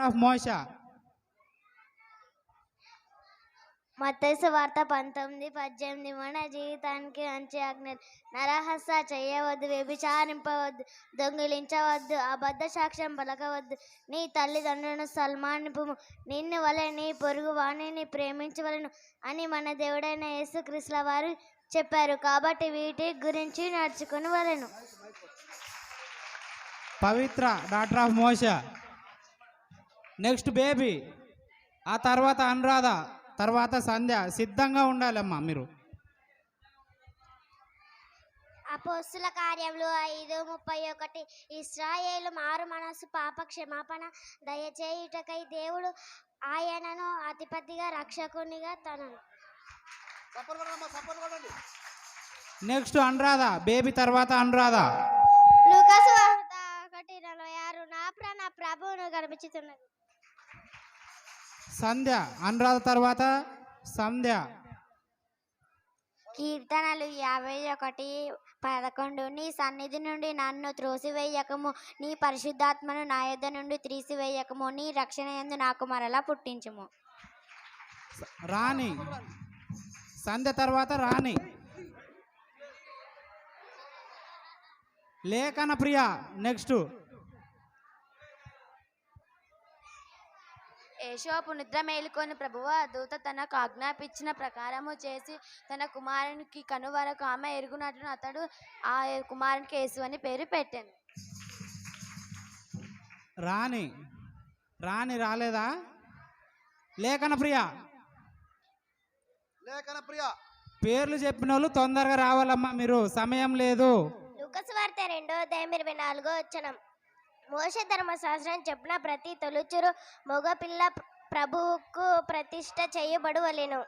Of మోషా. మత్తైసు వార్త పంతొమ్మిది పద్దెనిమిది మన జీవితానికి మంచి ఆజ్ఞ. నరహస్త చేయవద్దు వ్యభిచారింపవద్దు దొంగిలించవద్దు అబద్ధ సాక్ష్యం పలకవద్దు. నీ తల్లిదండ్రులను సల్మానిపుము నిన్ను వలె నీ పొరుగు వాణిని ప్రేమించవలను అని మన దేవుడైన యేసుక్రీస్తుల వారు చెప్పారు. కాబట్టి వీటి గురించి నడుచుకుని వలెను. Pavitra daughter of Mosha. Next baby ఆ తర్వాత అనురాధ తర్వాత సంధ్య సిద్ధంగా ఉండాలమ్మా మీరు. అపోస్తుల కార్యములు ఐదు ముప్పై ఒకటి. ఇస్రాయేలు మారు మనసు పాప క్షమాపణ దయచేయుటకై దేవుడు ఆయనను అధిపతిగా రక్షకునిగా తనను. నెక్స్ట్ అనురాధ బేబీ తర్వాత అనురాధ. లూకాసు ఒకటి నలభై ఆరు. నా ప్రాణ ప్రభువును కనిపించుతున్నది సంధ్య అనురాధ తర్వాత సంధ్య. కీర్తనలు యాభై ఒకటి పదకొండు నీ సన్నిధి నుండి నన్ను త్రోసివేయకము నీ పరిశుద్ధాత్మను నా యొద్ద నుండి త్రీసివేయకము నీ రక్షణ యందు నాకు మరలా పుట్టించుము. రాణి సంధ్య తర్వాత రాణి. లేఖన ప్రియ నెక్స్ట్. ఏషోపు నిద్ర మేలుకొని ప్రభువు దూత తనకు ఆజ్ఞాపించిన ప్రకారము చేసి తన కుమారునికి కను వరకు ఆమె ఎరుగునట్లు అతడు ఆ కుమారునికి యేసు అని పేరు పెట్టాను. రాణి రాణి రాలేదా? లేఖన ప్రియ. లేఖన ప్రియ. పేర్లు చెప్పిన వాళ్ళు తొందరగా రావాలమ్మా మీరు సమయం లేదు. లూకస్ వార్త రెండో అధ్యాయం ఇరవై నాలుగో వచ్చనం మోష ధర్మశాస్త్రం చెప్పిన ప్రతి తొలుచురు మగపిల్ల ప్రభువుకు ప్రతిష్ట చేయబడువలెను.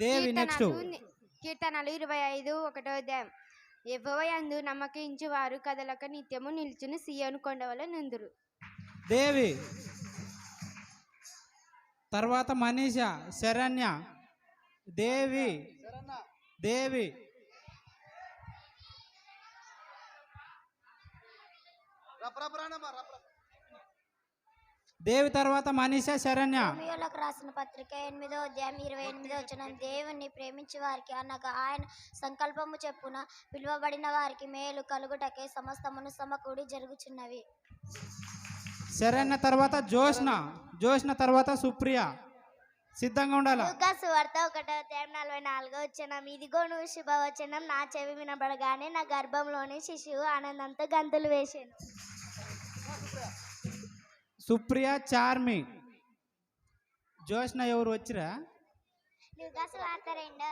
దేవి నెక్స్ట్ కీర్తనలు ఇరవై ఐదు ఒకటో అధ్యాయం. ఎవ్వయందు నమ్మకించు వారు కదలక నిత్యము నిల్చుని సియోను కొండవల నుందురు. దేవి తర్వాత మనీష శరణ్య దేవి శరణ దేవి దేవి తర్వాత మనీష శరణ్య. రోమియోలకు రాసిన పత్రిక ఎనిమిదో అధ్యాయం ఇరవై ఎనిమిదో వచ్చిన దేవుణ్ణి ప్రేమించే వారికి అనగా ఆయన సంకల్పము చెప్పున పిలువబడిన వారికి మేలు కలుగుటకే సమస్తమును సమకూడి జరుగుచున్నవి. శరణ్య తర్వాత జోష్న జోష్న తర్వాత సుప్రియ. సిద్ధంగా ఉండాల? లూకాసు వార్త ఒకటో అధ్యాయం నలభై నాలుగో వచ్చిన ఇదిగోను శుభవచనం. నా చెవి వినబడగానే నా గర్భంలోని శిశువు ఆనందంతో గంతులు వేసాను. సుప్రియ చార్మి. జోష్న ఎవరు వచ్చిరా? లూకాసు వార్త రెండో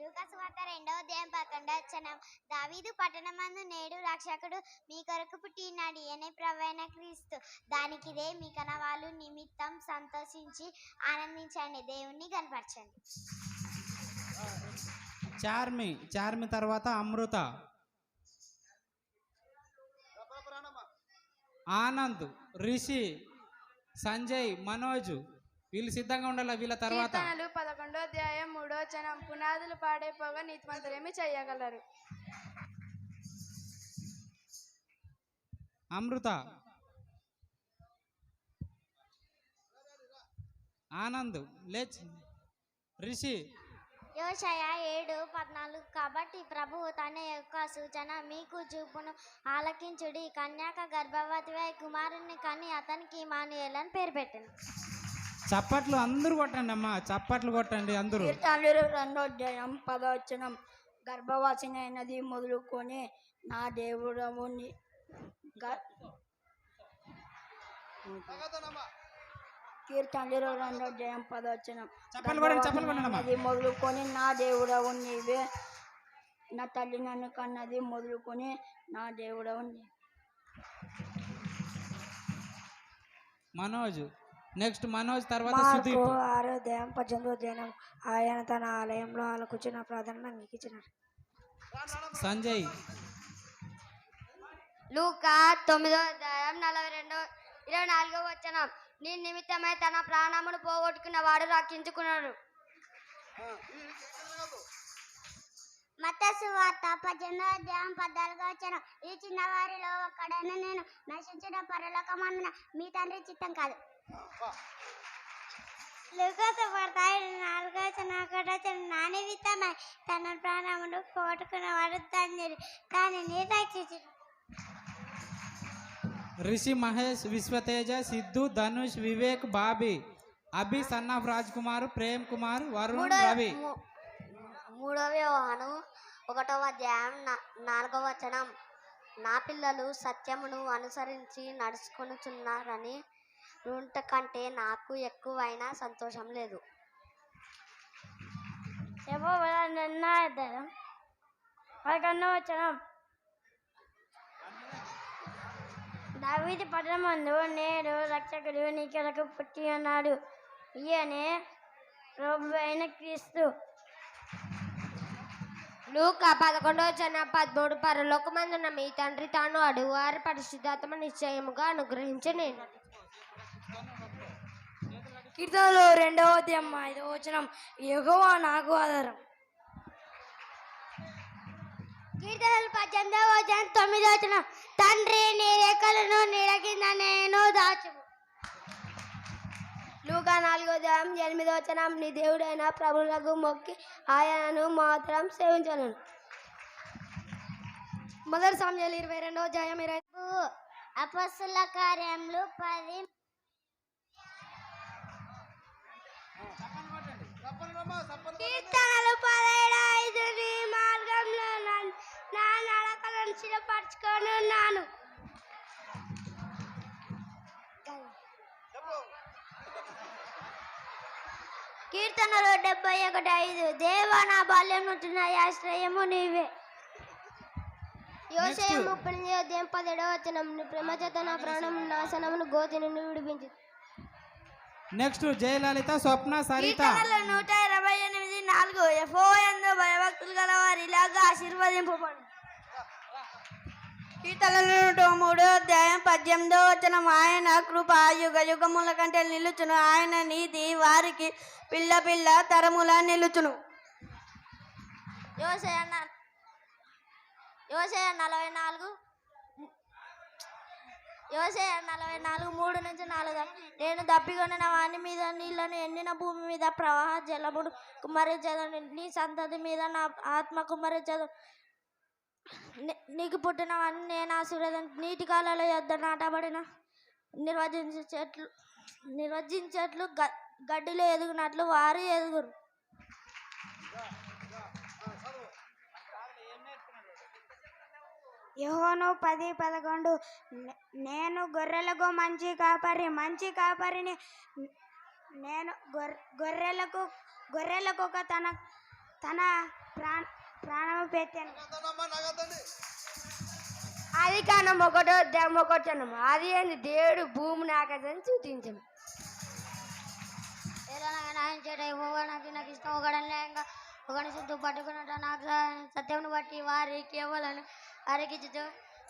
లూకాసు వార్త రెండో అధ్యాయం పదకొండో వచ్చిన దావీదు పట్టణమందు నేడు రక్షకుడు మీ కొరకు పుట్టినాడు. ఈయనే ప్రవైన క్రీస్తు. దానికి ఇదే మీ కనవాళ్ళు నిమిత్తం సంతోషించి ఆనందించండి. దేవుణ్ణి కనపరచండి చార్మి చార్మి తర్వాత అమృత. ఆనంద్ రిషి సంజయ్ మనోజు. వీళ్ళు సిద్ధంగా ఉండాలి వీళ్ళ తర్వాత? పదకొండో అధ్యాయం మూడో వచనం. పునాదులు పాడైపోగా నీతిమంతులేమి చేయగలరు. అమృత. ఆనంద్. లేచ్. రిషి. యోషయ ఏడు పద్నాలుగు. కాబట్టి ప్రభువు తన యొక్క సూచన మీకు చూపును ఆలకించుడి. కన్యాక గర్భవతివై కుమారుని కని అతనికి మానుయేలని పేరు పెట్టాను. చప్పట్లు అందరూ కొట్టండి అమ్మా చప్పట్లు కొట్టండి అందరూ. కీర్తనలు రెండో అధ్యాయం పదవచనం గర్భవాసిని అయినది మొదలుకొని నా మగధనమా కీర్తనలు రెండో అధ్యాయం పదవచనం అది మొదలుకొని నా దేవుడవు నీవే. నా తల్లి నన్ను కన్నది మొదలుకొని నా దేవుడవు నీ మనోజ్ నెక్స్ట్ మనోజ్ తర్వాత సుదీప్. పద్దెనిమిదో ఆయన తన ఆలయంలో ఆలకూర్చున్న ప్రార్థన అంగీకరించినారు సంజయ్. లూకా తొమ్మిదో అధ్యాయం నలభై రెండో ఇరవై నాలుగో వచనం. నీ నిమిత్తమై తన ప్రాణమును పోగొట్టుకున్న వాడు రక్షించుకున్నాడు. మతసు వార్త పద్దెనిమిదో అధ్యాయం పద్నాలుగో వచ్చిన ఈ చిన్నవారిలో ఒక్కడైనా నేను నశించిన పరలోకమందున మీ తండ్రి చిత్తం కాదు. లుకత వార్త నాలుగో వచ్చిన ఒకటో వచ్చిన నా నిమిత్తమై తన ప్రాణమును పోగొట్టుకున్నవాడు తండ్రి. దానిని రక్షించు Rishi Mahesh Vishwateja Siddhu Dhanush Vivek Bobby Abhi son of Raj Kumar Prem Kumar Varun Ravi. మూడవ యోహాను ఒకటవ అధ్యాయం నా- నాలుగవ వచనం. నా పిల్లలు సత్యమును అనుసరించి నడుచుకొనుచున్నారని ఉంట కంటే నాకు ఎక్కువైన సంతోషం లేదు. నిర్ణయం పదకొండవ వచనం దావీది పట్టణమందు నేడు రక్షకుడు నీకెలకు పుట్టి ఉన్నాడు. ఈయనే ప్రభు అయిన క్రీస్తు. లూక పదకొండవ వచనం పదమూడు పరలోకమందున మీ తండ్రి తాను అడుగువారి పరిశుద్ధాత్మ నిశ్చయముగా అనుగ్రహించి నేను. కీర్తనలో రెండవ అధ్యాయం ఐదవ వచనం యెహోవా నాకు ఆధారం. కీర్తనలు పద్దెనిమిదవ వచనం తొమ్మిదవ వచనం తండ్రి నీ రెక్కలను నీడకింద నేను దాచు లూకా నాలుగో అధ్యాయం ఎనిమిదో వచనం నీ దేవుడైన ప్రభువులకు మొక్కి ఆయనను మాత్రం సేవించను. మొదటి సమయాలు ఇరవై రెండవ అధ్యాయం ఇరవై అపస్సుల కార్యములు పది కీర్తనలు పదిహేడు ఐదు నీ మార్గంలో నా నడకలను స్థిరపరచుకొని ఉన్నాను. కీర్తనలు డెబ్బై ఒకటి ఐదు దేవా నా బాల్యం నుండి నా ఆశ్రయము నీవే. యోసేపు. ముప్పై అధ్యాయం పదిహేడవ వచనం నీ ప్రేమ చేత నా ప్రాణం నాశనమును గోతి నుండి విడిపించు. నెక్స్ట్ జయలలిత స్వప్న సరిత. నూట ఇరవై ఎనిమిది నాలుగు. ఎఫో ఎందు భయభక్తులు గల వారి ఇలాగా ఆశీర్వదింపబడు. కీర్తనలు నూట మూడో అధ్యాయం పద్దెనిమిదో వచనం. ఆయన కృప యుగ యుగముల కంటే నిలుచును. ఆయన నీతి వారికి పిల్ల పిల్ల తరముల నిలుచును. యోసేయ యోసేయ నలభై నాలుగు. వ్యవసాయ నలభై నాలుగు మూడు నుంచి నాలుగు నేను దప్పికొనిన వాని మీద నీళ్ళను ఎండిన భూమి మీద ప్రవాహ జలముడు కుమ్మరించదు నీ సంతతి మీద నా ఆత్మ కుమ్మరించదు. నీకు పుట్టినవన్నీ నేను ఆశీర్వదం నీటి కాలలో యొద్ద నాటబడిన నిర్వచించే చెట్లు నిర్వచించేట్లు గ గడ్డిలో ఎదుగునట్లు వారు ఎదుగురు. యహోను పది పదకొండు. నేను గొర్రెలకు మంచి కాపరి మంచి కాపరిని నేను గొర్రె గొర్రెలకు గొర్రెలకు ఒక తన తన ప్రాణ ప్రాణము పెట్టాను. అది కానం ఒకటో ఒకటనం అది ఏంది? దేవుడు భూమిని ఆకాశాన్ని సూచించను నాకు నాకు ఇష్టం ఒకడని లేక ఒకని చుట్టూ పట్టుకున్నట్టు నాకు స- సత్యమును బట్టి వారి కేవలం అరికించుతూ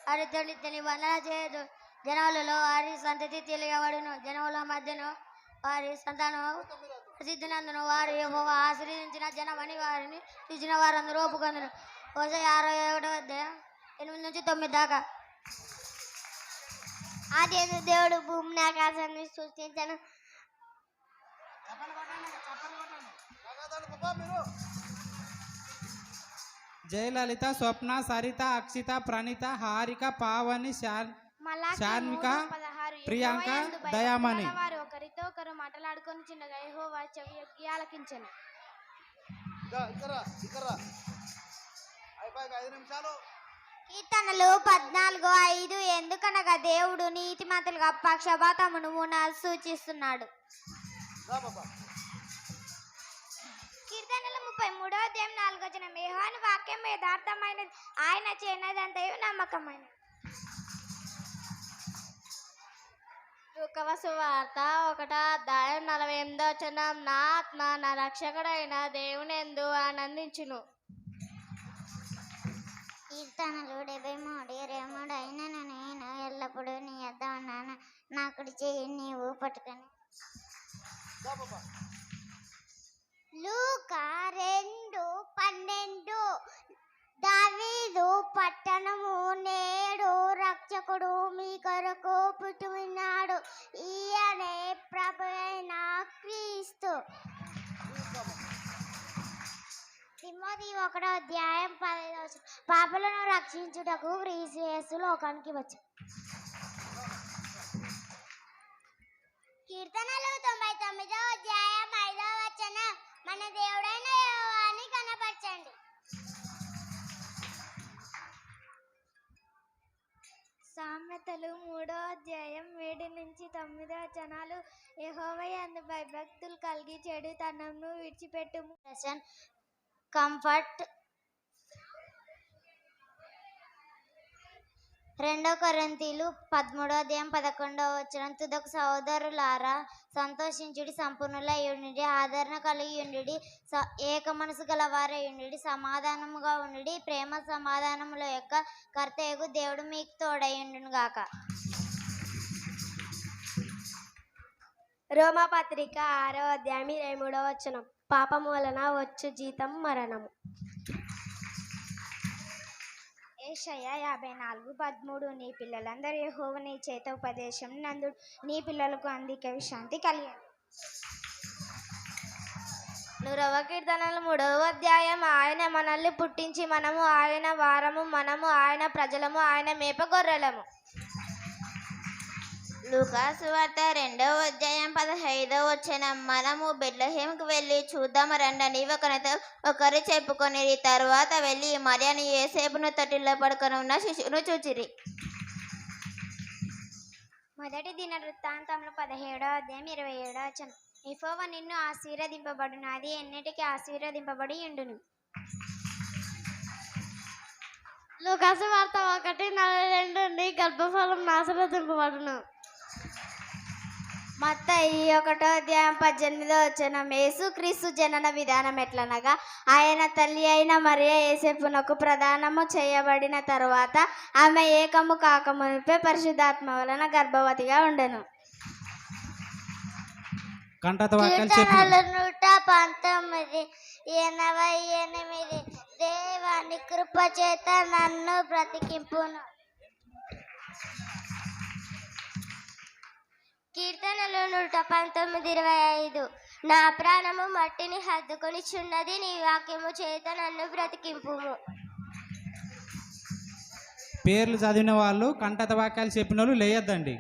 వారి తొలి తొలి వందన చేయదు జనములలో వారి సంతతి తెలియబడును. జనముల మధ్యను వారి సంతానం ప్రసిద్ధినందును. వారు యెహోవా ఆశ్రయించిన జనమని వారిని చూసిన వారందరూ ఒప్పుకొందరు. ఒకసారి అరవై ఒకటో అధ్యాయం ఎనిమిది నుంచి తొమ్మిది దాకా. ఆది దేవుడు భూమిని ఆకాశాన్ని సృష్టించను. జయలలిత స్వప్న సరిత అక్షిత ప్రణీత హారిక పావని శాన్విక. ప్రియాంక, దయామణి. ఒకరితో ఒకరు మాట్లాడుకొని చిన్నగా యెహోవా చెవి ఆలకించెను. కీర్తనలు పద్నాలుగు ఐదు. ఎందుకనగా దేవుడు నీతిమంతులుగా పక్షపాతమును సూచిస్తున్నాడు. కీర్తనలు ముప్పై మూడో అధ్యాయం నాలుగో వచ్చిన మేహాని వాక్యం యథార్థమైనది. ఆయన చేయనదంతయు నమ్మకమైనది. దుఃఖవసు వార్త ఒకటో అధ్యాయం నలభై ఎనిమిదో వచనం. నా ఆత్మ నా రక్షకుడైన దేవుని ఎందు ఆనందించును. కీర్తనలు డెబ్బై మూడు ఇరవై మూడు అయిన నేను ఎల్లప్పుడూ నీ యొద్ద ఉన్నాను. నా కుడి చెయ్యి నీవు పట్టుకొని. లూకా రెండు పన్నెండు. పట్టణము నేడు రక్షకుడు మీ కొరకు పుట్టుమినాడు ఈయనే ప్రభు అయిన క్రీస్తు. తిమ్మది ఒకటో అధ్యాయం పదిహేను పాపలను రక్షించుటకు క్రీస్తు లోకానికి వచ్చు కీర్తనలు తొంభై తొమ్మిదో అధ్యాయం మన దేవుడైన యెహోవాని కనపరచండి. సామెతలు మూడో అధ్యాయం ఏడు నుంచి తొమ్మిదో వచనాలు అందు భయభక్తులు కలిగి చెడుతనంను విడిచిపెట్టుము. కంఫర్ట్ రెండో కొరింథీలు పదమూడో అధ్యాయం పదకొండవ వచ్చిన తుదకు సహోదరులారా సంతోషించుడి సంపూర్ణులై ఉండి ఆదరణ కలిగి ఉండి ఏక మనసు గలవారై ఉండి సమాధానముగా ఉండి ప్రేమ సమాధానముల యొక్క కర్తయ్యకు దేవుడు మీకు తోడై ఉండును గాక. రోమా పత్రిక ఆరో అధ్యాయం ఇరవై మూడవ వచనం. పాపం వలన వచ్చు జీతం మరణము. ఏషయ యాభై నాలుగు పదమూడు నీ పిల్లలందరూ యెహోవ నీ చేత ఉపదేశం నందు నీ పిల్లలకు అందిక విశ్రాంతి కలిగి నూరవ కీర్తనలు మూడవ అధ్యాయం. ఆయన మనల్ని పుట్టించి మనము ఆయన వారము మనము ఆయన ప్రజలము ఆయన మేప గొర్రెలము. లూకాసు వార్త రెండవ అధ్యాయం పదహైదవ వచ్చిన మనము బెడ్లహేమ్కి వెళ్ళి చూద్దాం రండని ఒకరితో ఒకరు చెప్పుకొని తరువాత వెళ్ళి మరియని ఏసేపును తొట్టిలో పడుకొని ఉన్న శిశువును చూచిరి. మొదటి దిన వృత్తాంతంలో పదిహేడో అధ్యాయం ఇరవై ఏడో వచనం. ఇఫోవ నిన్ను ఆశీర్వదింపబడును అది ఎన్నిటికీ ఆశీర్వదింపబడి ఉండును. లూకాసు వార్త ఒకటి నలభై రెండు నీ గర్భఫలం నాశనదింపబడును మత్త ఈ ఒకటో అధ్యాయం పద్దెనిమిదో వచ్చిన యేసు క్రీస్తు జనన విధానం ఎట్లనగా ఆయన తల్లి అయిన మరియ ఏసేపునకు ప్రదానము చేయబడిన తరువాత ఆమె ఏకము కాకమునిపే పరిశుద్ధాత్మ వలన గర్భవతిగా ఉండెను. కీర్తనలు నూట పంతొమ్మిది ఎనభై ఎనిమిది. దేవాని కృప చేత నన్ను బ్రతికింపును. కీర్తనలు నూట పంతొమ్మిది ఇరవై ఐదు. నా ప్రాణము మట్టిని హద్దుకొని చున్నది నీ వాక్యము చేత నన్ను బ్రతికింపుము. పేర్లు చదివిన వాళ్ళు కంటత వాక్యాలు చెప్పిన వాళ్ళు లేయొద్దండి.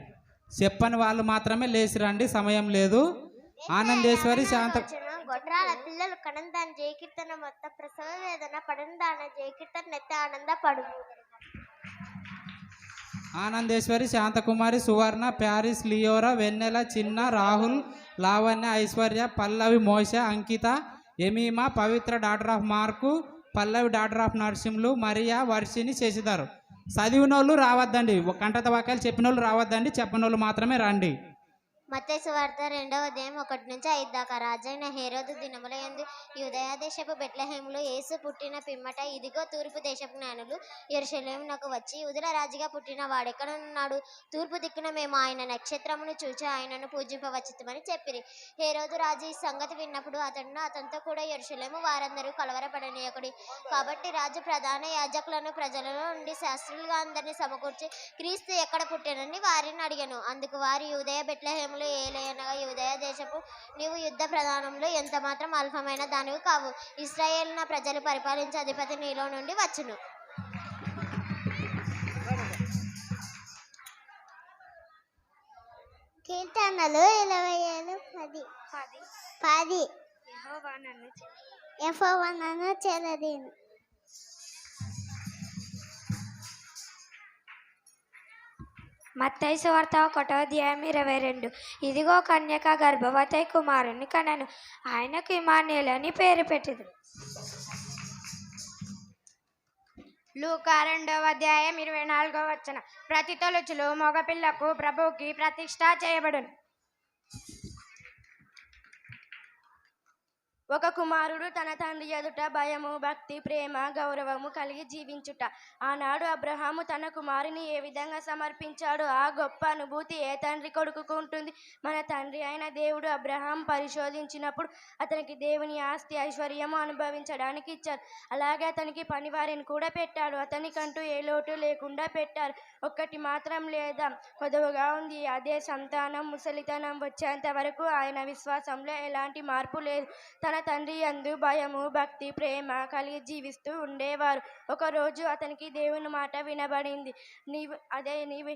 చెప్పని వాళ్ళు మాత్రమే లేచి రండి సమయం లేదు. ఆనందేశ్వరి శాంత గొడ్రాల పిల్లలు కడందాన జయకీర్తన మొత్తం ప్రసవ వేదన పడందాన జయకీర్తన నెత్త ఆనంద పడుము ఆనందేశ్వరి శాంతకుమారి సువర్ణ ప్యారిస్ లియోరా వెన్నెల చిన్న Rahul Lavanya Aishwarya Pallavi Mosha Ankitha Emima Pavitra daughter of Mark Pallavi daughter of Narsimhulu Maria Varshini చేసేదారు చదివిన వాళ్ళు రావద్దండి. ఒక కంటత వాక్యాలు చెప్పిన వాళ్ళు రావద్దండి. చెప్పని వాళ్ళు మాత్రమే రండి. మత్తయి వార్త రెండవ అధ్యాయం ఒకటి నుంచి ఐదు దాకా. రాజైన హేరోదు దినముల యుదయ దేశపు బెట్లహేములో యేసు పుట్టిన పిమ్మట ఇదిగో తూర్పు దేశపు జ్ఞానులు ఎరుషలేమునకు వచ్చి యుదుల రాజుగా పుట్టిన వాడెక్కడున్నాడు తూర్పు దిక్కున మేము ఆయన నక్షత్రమును చూచి ఆయనను పూజింపవచ్చుమని చెప్పిరి. హేరోదు రాజు ఈ సంగతి విన్నప్పుడు అతను అతనితో కూడా ఎరుషలేము వారందరూ కలవరపడనీయకుడి. కాబట్టి రాజు ప్రధాన యాజకులను ప్రజలలో నుండి శాస్త్రులుగా అందరినీ సమకూర్చి క్రీస్తు ఎక్కడ పుట్టానని వారిని అడిగాను. అందుకు వారి యుదయ బెట్లహేములు ఏలయనగా యూదయ దేశపు నీవు యుద్ధ ప్రధానంలో ఎంత మాత్రం అల్పమైన దానివి కావు. ఇస్రాయేల్ నా ప్రజలు పరిపాలించే అధిపతి నీలో నుండి వచ్చును. కీర్తనలు ఇరవై ఏడు పది. పది. పది. యెహోవా నన్ను చెలదీను మత్తయి సువార్త ఒకటో అధ్యాయం ఇరవై రెండు. ఇదిగో కన్యక గర్భవతి కుమారుని కనను. ఆయనకు ఇమాన్యులు అని పేరు పెట్టింది. లూకా రెండవ అధ్యాయం ఇరవై నాలుగవ వచ్చిన ప్రతి తొలుచులు మగపిల్లకు ప్రభువుకి ప్రతిష్ట చేయబడును. ఒక కుమారుడు తన తండ్రి ఎదుట భయము భక్తి ప్రేమ గౌరవము కలిగి జీవించుట. ఆనాడు అబ్రహాము తన కుమారుని ఏ విధంగా సమర్పించాడు ఆ గొప్ప అనుభూతి ఏ తండ్రి కొడుకుకు ఉంటుంది? మన తండ్రి అయిన దేవుడు అబ్రహాం పరిశోధించినప్పుడు అతనికి దేవుని ఆస్తి ఐశ్వర్యము అనుభవించడానికి ఇచ్చారు అలాగే అతనికి పనివారిని కూడా పెట్టాడు. అతనికంటూ ఏ లోటు లేకుండా పెట్టారు. ఒక్కటి మాత్రం లేదా? కొదవగా ఉంది. అదే సంతానం ముసలితనం వచ్చేంత వరకు ఆయన విశ్వాసంలో ఎలాంటి మార్పు లేదు. తన తండ్రి యందు భయము భక్తి ప్రేమ కలిగి జీవిస్తూ ఉండేవారు. ఒకరోజు అతనికి దేవుని మాట వినబడింది. నీవు అదే నీవు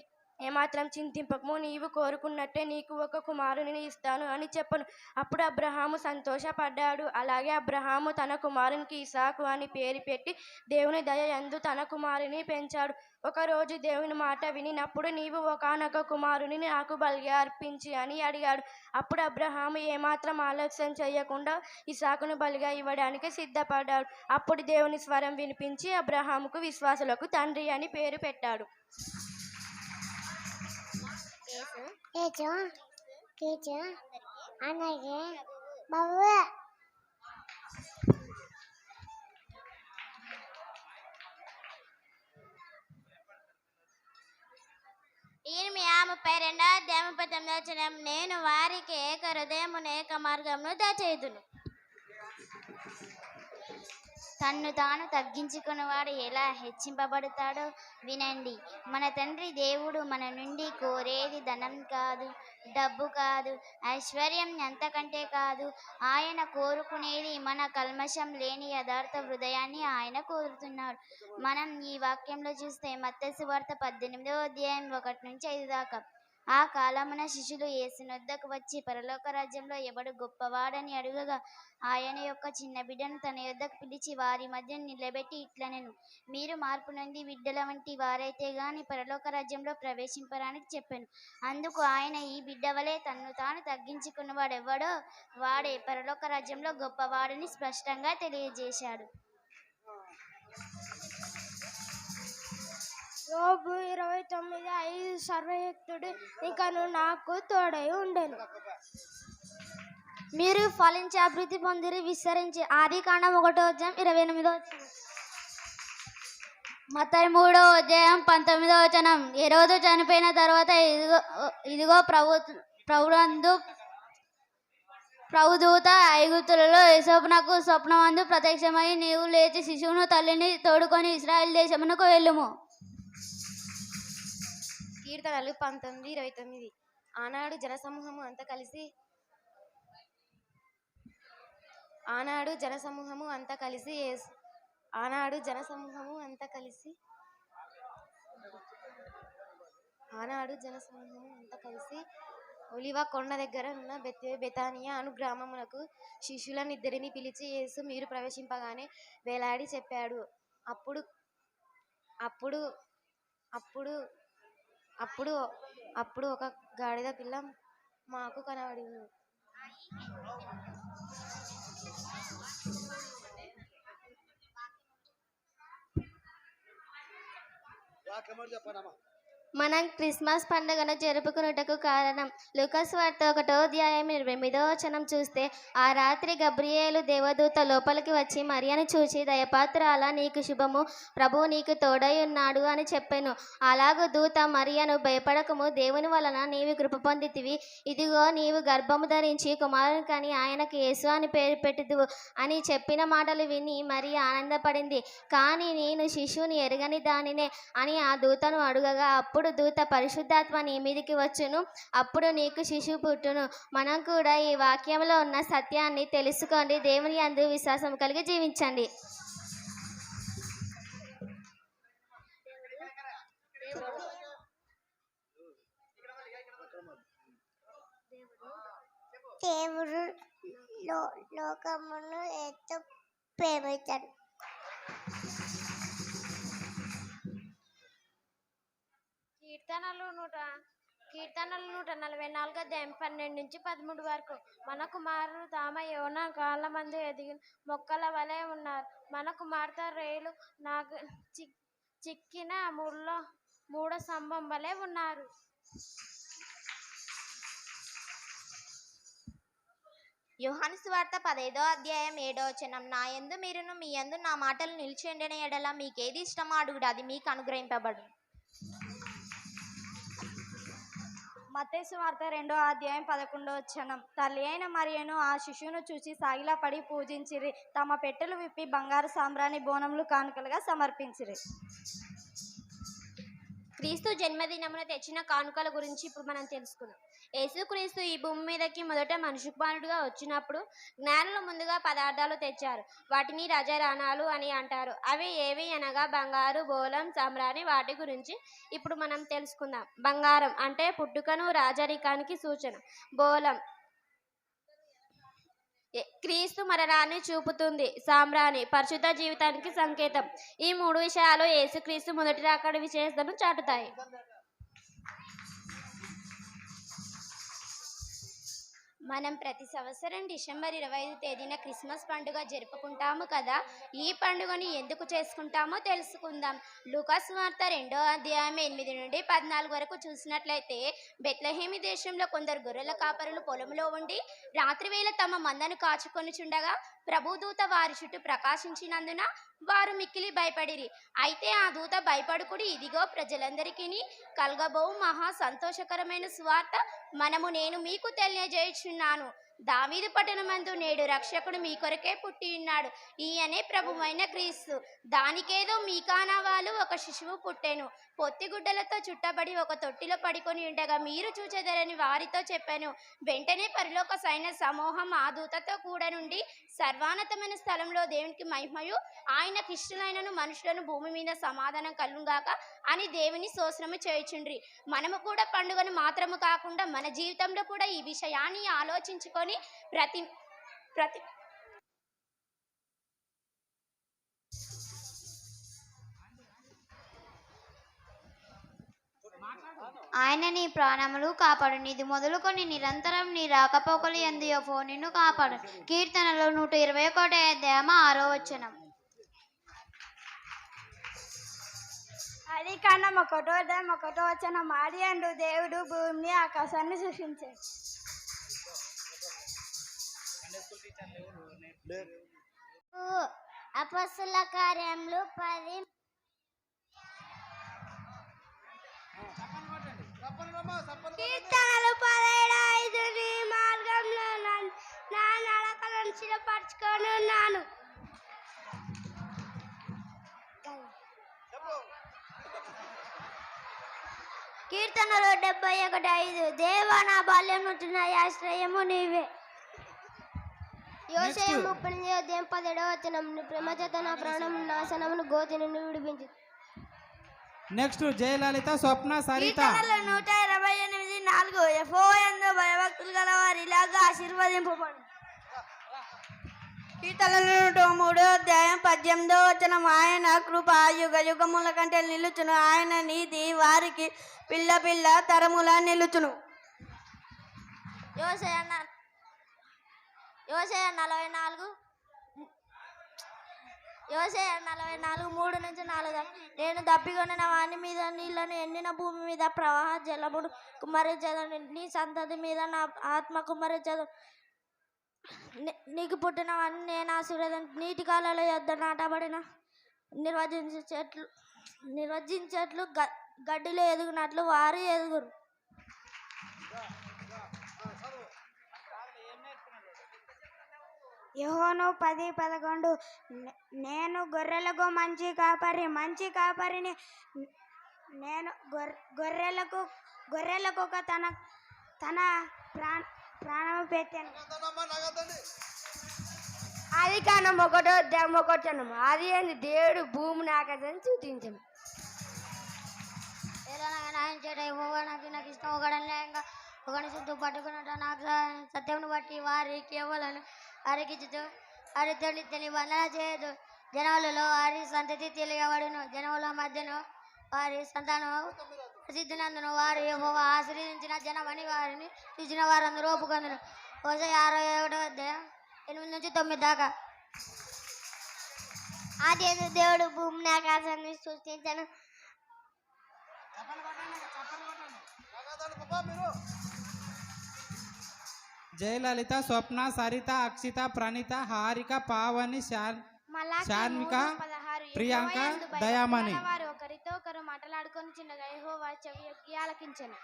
ఏమాత్రం చింతింపకము నీవు కోరుకున్నట్టే నీకు ఒక కుమారుని ఇస్తాను అని చెప్పను. అప్పుడు అబ్రహాము సంతోషపడ్డాడు. అలాగే అబ్రహాము తన కుమారునికి ఇసాకు అని పేరు పెట్టి దేవుని దయ ఎందు తన కుమారుని పెంచాడు. ఒకరోజు దేవుని మాట వినినప్పుడు నీవు ఒకనొక కుమారుని నాకు బలిగా అర్పించి అని అడిగాడు. అప్పుడు అబ్రహాము ఏమాత్రం ఆలస్యం చేయకుండా ఇసాకును బలిగా ఇవ్వడానికి సిద్ధపడ్డాడు. అప్పుడు దేవుని స్వరం వినిపించి అబ్రహాముకు విశ్వాసులకు తండ్రి అని పేరు పెట్టాడు. ఏచు కీచు అలాగే బాబు ఇర్మియా ముప్పై రెండవ అధ్యాయం ముప్పై తొమ్మిదవ నేను వారికి ఏక హృదయమును ఏక మార్గమును దయచేయుదును. తన్ను తాను తగ్గించుకున్నవాడు ఎలా హెచ్చింపబడతాడో వినండి. మన తండ్రి దేవుడు మన నుండి కోరేది ధనం కాదు డబ్బు కాదు ఐశ్వర్యం ఎంతకంటే కాదు. ఆయన కోరుకునేది మన కల్మషం లేని యథార్థ హృదయాన్ని ఆయన కోరుతున్నాడు. మనం ఈ వాక్యంలో చూస్తే మత్స్య వార్త పద్దెనిమిదో అధ్యాయం ఒకటి నుంచి ఐదు దాకా. ఆ కాలమున శిష్యులు యేసునొద్దకు వచ్చి పరలోక రాజ్యంలో ఎవడు గొప్పవాడని అడుగగా ఆయన యొక్క చిన్న బిడ్డను తన యొద్దకు పిలిచి వారి మధ్య నిలబెట్టి ఇట్లనెను. మీరు మార్పు నుండి బిడ్డల వంటి వారైతే గాని పరలోక రాజ్యంలో ప్రవేశింపరానికి చెప్పాను. అందుకు ఆయన ఈ బిడ్డ వలె తన్ను తాను తగ్గించుకున్నవాడెవడో వాడే పరలోక రాజ్యంలో గొప్పవాడని స్పష్టంగా తెలియజేశాడు. యోబు ఇరవై తొమ్మిది ఐదు సర్వయుక్తుడు ఇంకను నాకు తోడై ఉండేను. మీరు ఫలించి అభివృద్ధి పొందిరి. విస్తరించి ఆది కాండం ఒకటో అధ్యాయం ఇరవై ఎనిమిదో మతై మూడో అధ్యాయం పంతొమ్మిదో వచనం. ఏ చనిపోయిన తర్వాత ఇదిగో ఇదిగో ప్రభు ప్రభునందు ప్రభుదూత ఐగుతులలో యశోపునకు స్వప్నమందు ప్రత్యక్షమై నీవు లేచి శిశువును తల్లిని తోడుకొని ఇస్రాయల్ దేశమునకు వెళ్ళుము. కీర్తనలు పంతొమ్మిది ఇరవై తొమ్మిది. ఆనాడు జనసమూహము అంతా కలిసి ఆనాడు జనసమూహము అంతా కలిసి ఆనాడు జనసమూహము అంతా కలిసి ఆనాడు జనసమూహము అంతా కలిసి ఒలివ కొండ దగ్గర ఉన్న బెత్ బెతానియా అను గ్రామమునకు శిష్యులనిద్దరిని పిలిచి యేసు మీరు ప్రవేశింపగానే వేలాడి చెప్పాడు. అప్పుడు అప్పుడు అప్పుడు అప్పుడు అప్పుడు ఒక గాడిద పిల్ల మాకు కనబడింది. చెప్పనమ్మా. మనం క్రిస్మస్ పండుగను జరుపుకున్నటకు కారణం. లుకస్ వార్త ఒకటో అధ్యాయం ఇరవై ఎనిమిదో వచనం చూస్తే ఆ రాత్రి గబ్రియేలు దేవదూత లోపలికి వచ్చి మరియను చూచి దయపాత్రాల నీకు శుభము. ప్రభు నీకు తోడై ఉన్నాడు అని చెప్పాను. అలాగూ దూత మరియను భయపడకము. దేవుని వలన నీవు కృప పొందితివి. ఇదిగో నీవు గర్భము ధరించి కుమారుని కానీ ఆయనకు యేసు అని పేరు పెట్టుదువు అని చెప్పిన మాటలు విని మరి ఆనందపడింది. కానీ నేను శిశువుని ఎరగని దానినే అని ఆ దూతను అడుగగా అప్పుడు దూత పరిశుద్ధాత్మ నీ మీదికి వచ్చును అప్పుడు నీకు శిశువు పుట్టును. మనం కూడా ఈ వాక్యంలో ఉన్న సత్యాన్ని తెలుసుకోండి దేవుని అందు విశ్వాసం కలిగి జీవించండి. దేవుడు లోకమును ఎంతో ప్రేమించాడు. కీర్తనలు నూట కీర్తనలు నూట నలభై నాలుగు అధ్యాయం పన్నెండు నుంచి పదమూడు వరకు. మన కుమారుడు తామ యోన కాళ్ళ మందు ఎదిగిన మొక్కల వలె ఉన్నారు. మన కుమార్తె రేలు నాకు చిక్కిన ముళ్ళ మూడ స్తంభం వలె ఉన్నారు. యోహాను స్వార్త పదైదో అధ్యాయం ఏడో వచనం. నా యందు మీరును మీ యందు నా మాటలు నిలిచిండిన ఎడల మీకేది ఇష్టమో అడుగుడు అది మీకు అనుగ్రహింపబడు మతేసు వార్త రెండో అధ్యాయం పదకొండో వచ్చనం తల్లి అయిన మరియను ఆ శిశువును చూసి సాగిలా పడి పూజించిరి. తమ పెట్టెలు విప్పి బంగారు సాంబ్రాణి బోనములు కానుకలుగా సమర్పించిరి. క్రీస్తు జన్మదినమున తెచ్చిన కానుకల గురించి ఇప్పుడు మనం తెలుసుకుందాం. యేసుక్రీస్తు ఈ భూమి మీదకి మొదట మనుషు కుమారుడుగా వచ్చినప్పుడు జ్ఞానులు ముందుగా పదార్థాలు తెచ్చారు. వాటిని రజరాణాలు అని అంటారు. అవి ఏవి అనగా బంగారు బోలం సామ్రాణి వాటి గురించి ఇప్పుడు మనం తెలుసుకుందాం. బంగారం అంటే పుట్టుకను రాజరికానికి సూచన. బోలం క్రీస్తు మరణాన్ని చూపుతుంది. సామ్రాణి పరిశుద్ధ జీవితానికి సంకేతం. ఈ మూడు విషయాలు యేసుక్రీస్తు మొదటి రాకడ విశేషతను చాటుతాయి. మనం ప్రతి సంవత్సరం డిసెంబర్ ఇరవై ఐదు తేదీన క్రిస్మస్ పండుగ జరుపుకుంటాము కదా ఈ పండుగని ఎందుకు చేసుకుంటామో తెలుసుకుందాం. లూకాస్ వార్త రెండో అధ్యాయం ఎనిమిది నుండి పద్నాలుగు వరకు చూసినట్లయితే బెత్లహేమి దేశంలో కొందరు గొర్రెల కాపరులు పొలంలో ఉండి రాత్రివేళ తమ మందను కాచుకొని చుండగా ప్రభుదూత వారి చుట్టూ ప్రకాశించినందున వారు మిక్కిలి భయపడిరి. అయితే ఆ దూత భయపడుకుడి ఇదిగో ప్రజలందరికీ కలగబో మహా సంతోషకరమైన సువార్త మనము నేను మీకు తెలియజేయుచున్నాను. దావీదు పట్టణమందు నేడు రక్షకుడు మీ కొరకే పుట్టి ఉన్నాడు. ఈయనే ప్రభువైన క్రీస్తు. దానికేదో మీకానా వాళ్ళు ఒక శిశువు పుట్టెను. పొత్తిగుడ్డలతో చుట్టబడి ఒక తొట్టిలో పడుకొని ఉండగా మీరు చూచెదరని వారితో చెప్పాను. వెంటనే పరిలోక సైన్య సమూహం ఆ దూతతో కూడా నుండి సర్వాన్నతమైన స్థలంలో దేవునికి మహిమయు. ఆయన ఇష్టలైనను మనుషులను భూమి మీద సమాధానం కలుగాక అని దేవుని శోషణము చేయుచుండ్రి. మనము కూడా పండుగను మాత్రము కాకుండా మన జీవితంలో కూడా ఈ విషయాన్ని ఆలోచించుకొని ప్రతి ప్రతి ఆయన నీ ప్రాణములు కాపాడు నీది మొదలుకొని నిరంతరం నీ రాకపోకలు ఎందు ఫోనిను కాపాడు. కీర్తనలో నూట ఇరవై ఒకటి అధ్యాయం ఆరో వచనం. అది కారణం ఒకటో ఒకటో వచ్చిన మాడి అండు దేవుడు భూమిని ఆకాశాన్ని సృష్టించాడు. అపస్సుల కార్యములు పది కీర్తనలు పదిహేడు ఐదు నీ మార్గంలో నా నడకలను స్థిరపరచుకొని ఉన్నాను. కీర్తనలు డెబ్బై ఒకటి ఐదు. దేవ నా బాల్యం నుండి నా ఆశ్రయము నీవే. యోషయ ముప్పై ఎనిమిది అధ్యాయం పదిహేడవ వచనం నీ ప్రేమ చేత నా ప్రాణం నాశనమును గోతి నుండి విడిపించు. నెక్స్ట్ జయలలిత స్వప్న సరిత. నూట ఇరవై ఎనిమిది నాలుగు. ఎఫో ఎందు భయభక్తులు గల వారు ఇలాగా ఆశీర్వదింపబడు. కీర్తనలు నూట మూడో అధ్యాయం పద్దెనిమిదో వచనం. ఆయన కృప యుగ యుగముల కంటే నిలుచును. ఆయన నీతి వారికి పిల్ల పిల్ల తరముల నిలుచును. యోసయ యోసయ నలభై నాలుగు యోసే నలభై నాలుగు మూడు నుంచి నాలుగు నేను దప్పికొనిన వాని మీద నీళ్ళను ఎండిన భూమి మీద ప్రవాహ జలముడు కుమరించదు నీ సంతతి మీద నా ఆత్మ కుమరించదు నీకు పుట్టినవన్నీ నేను ఆశీర్వదం నీటి కాలలో యొద్ద నాటబడిన నిర్వచించే చెట్లు నిర్వచించేట్లు గ గడ్డిలో ఎదుగునట్లు వారు ఎదుగురు. యహోను పది పదకొండు. నేను గొర్రెలకు మంచి కాపరి మంచి కాపరిని నేను గొర్రె గొర్రెలకు గొర్రెలకు ఒక తన తన ప్రాణ ప్రాణం పెట్టాను. అది కానం ఒకటో అధ్యాయం ఒకటనం అది అని దేవుడు భూమిని ఆకాశాన్ని సూచించను నాయన చేట నాకు నాకు ఇష్టం. ఒకడని లేక ఒకని చుట్టూ పట్టుకున్నట్టు నాకు సత్యం బట్టి వారి కేవలం వారికి ఇచ్చుతూ వారి వందన చేయదు జనములలో వారి సంతతి తెలియబడును. జనముల మధ్యను వారి సంతానం ప్రసిద్ధినందును. వారు యెహోవా ఆశ్రయించిన జనమని వారిని చూసిన వారందరూ ఒప్పుకొందరు. ఒకసారి అరవై ఒకటో అధ్యాయం ఎనిమిది నుంచి తొమ్మిది దాకా. ఆది దేవుడు భూమిని ఆకాశాన్ని సృష్టించను. జయలలిత స్వప్న సరిత అక్షిత ప్రణీత హారిక పావని శాన్ మలాకి శాన్విక. ప్రియాంక, దయామణి. గలవారు ఒకరితో ఒకరు మాట్లాడుకొని చిన్నగా యెహోవా చెవి ఆలకించెను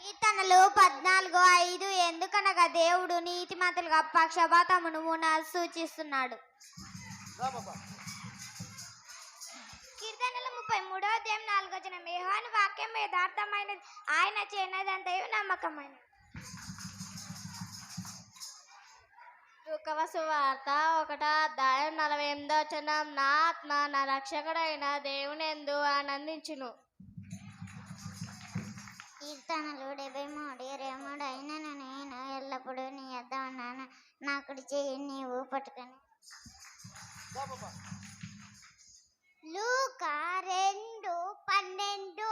కీర్తనలు పద్నాలుగు ఐదు ఎందుకనగా దేవుడు నీతిమంతులుగా పక్షపాతమును సూచిస్తున్నాడు ముప్పై మూడో అధ్యాయం నాలుగో జనం యెహోవాని వాక్యం యథార్థమైనది. ఆయన చేయనదంతయు నమ్మకమైనది. లుకవ సువార్త ఒకటో అధ్యాయం నలభై ఎనిమిదో వచనం. నా ఆత్మ నా రక్షకుడైన దేవుని ఎందు ఆనందించును. కీర్తనలు డెబ్బై మూడు ఇరవై మూడు అయిన నేను ఎల్లప్పుడూ నీ వద్ద ఉన్నాను. నా కుడి చెయ్యి నీవు పట్టుకొని. లూకా రెండు పన్నెండు.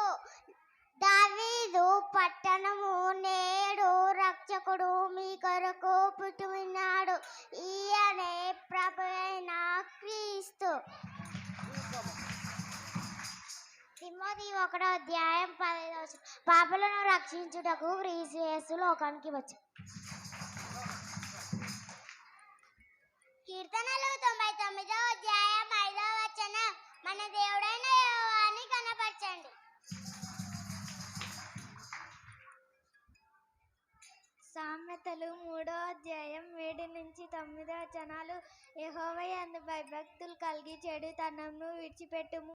దావీదు పట్టణము నేడు రక్షకుడు మీ కొరకు పుట్టుమినాడు. ఈయనే ప్రభు అయిన క్రీస్తు. తిమ్మది ఒకటో అధ్యాయం పదహైదు వచనం. పాపలను రక్షించుటకు క్రీస్తు యేసు లోకానికి వచ్చు కీర్తనలు తొంభై తొమ్మిదో అధ్యాయం మన దేవుడైన యెహోవాని కనపరచండి. సామెతలు మూడో అధ్యాయం ఏడు నుంచి తొమ్మిదో వచనాలు. యెహోవా యందు భయభక్తులు కలిగి చెడుతనంను విడిచిపెట్టుము.